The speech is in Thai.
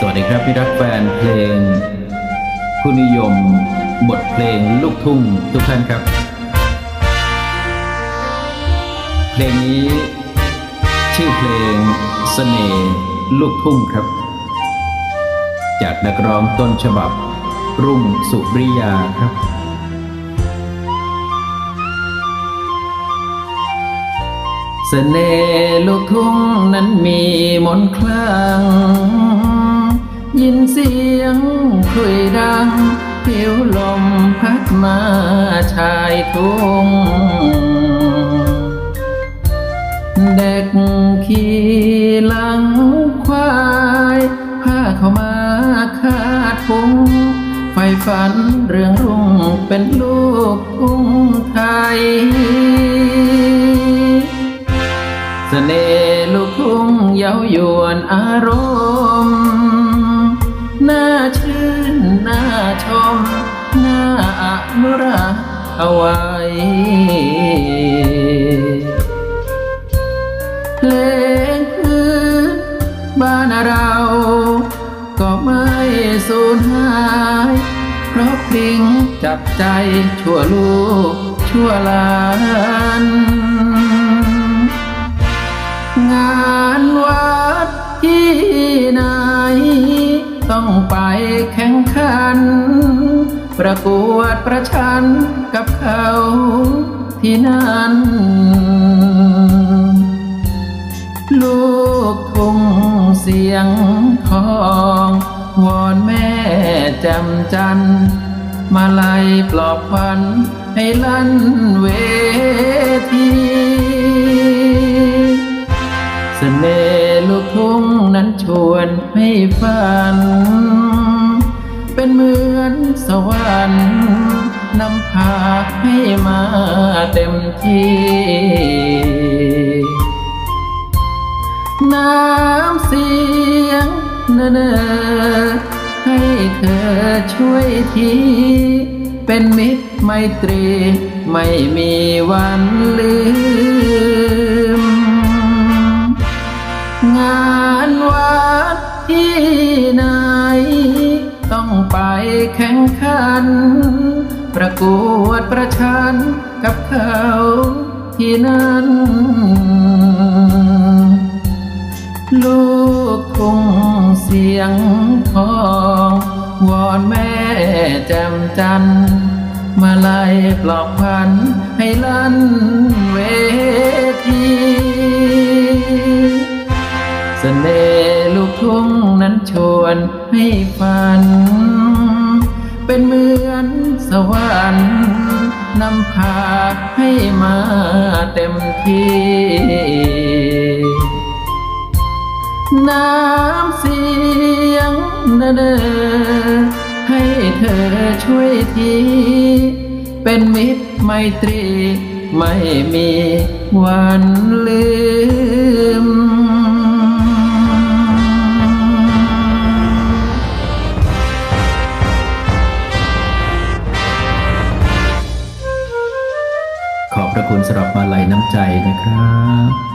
สวัสดีครับพี่รักแฟนเพลง ผู้นิยม บทเพลงลูกทุ่งทุกท่านครับ เพลงนี้ ชื่อเพลงเสน่ห์ลูกทุ่งครับ จากนักร้องต้นฉบับ รุ่งสุริยาครับเสน่ห์ลูกทุ่งนั้นมีมนคลัง ยินเสียงคุยดังผิวลมพัดมาชายทุ่งเด็กขี่หลังควายพาเข้ามาคาดพุงไฟฝันเรื่องรุ่งเป็นลูกทุ่งไทยเสน่ห์ลูกทุ่งเย้ายวนอารมณ์ น่าชื่นน่าชมน่าอนุรักษ์เอาไว้ เพลงพื้นบ้านเราก็ไม่สูญหาย เพราะพลิงจับใจชั่วลูกชั่วหลานงานวัดที่ไหน ต้องไปแข่งขัน ประกวดประชันกับเขาที่นั่น ลูกทุ่งเสียงทอง วอนแม่แจำจัน มาไล่ปลอบขวัญให้ลั่นเว ทุ่งนั้นชวนให้ฝัน เป็นเหมือนสวรรค์นำพาให้มาเต็มที่น้ำเสียงเนอเนอให้เธอช่วยทีเป็นมิตรไมตรีไม่มีวันลืม งานวัดที่ไหน ต้องไปแข่งขัน ประกวดประชันกับเขาที่นั่น ลูกทุ่งเสียงทองวอนแม่แจ่มจันมาไล่ปลอบขวัญให้ลั่นเว ชวนให้ฝัน เป็นเหมือนสวรรค์นำพาให้มาเต็มที่ น้ำเสียงเนเนอให้เธอช่วยทีเป็นมิตรไมตรี ไม่มีวันลืม คุณสำหรับมาลัยน้ำใจนะครับ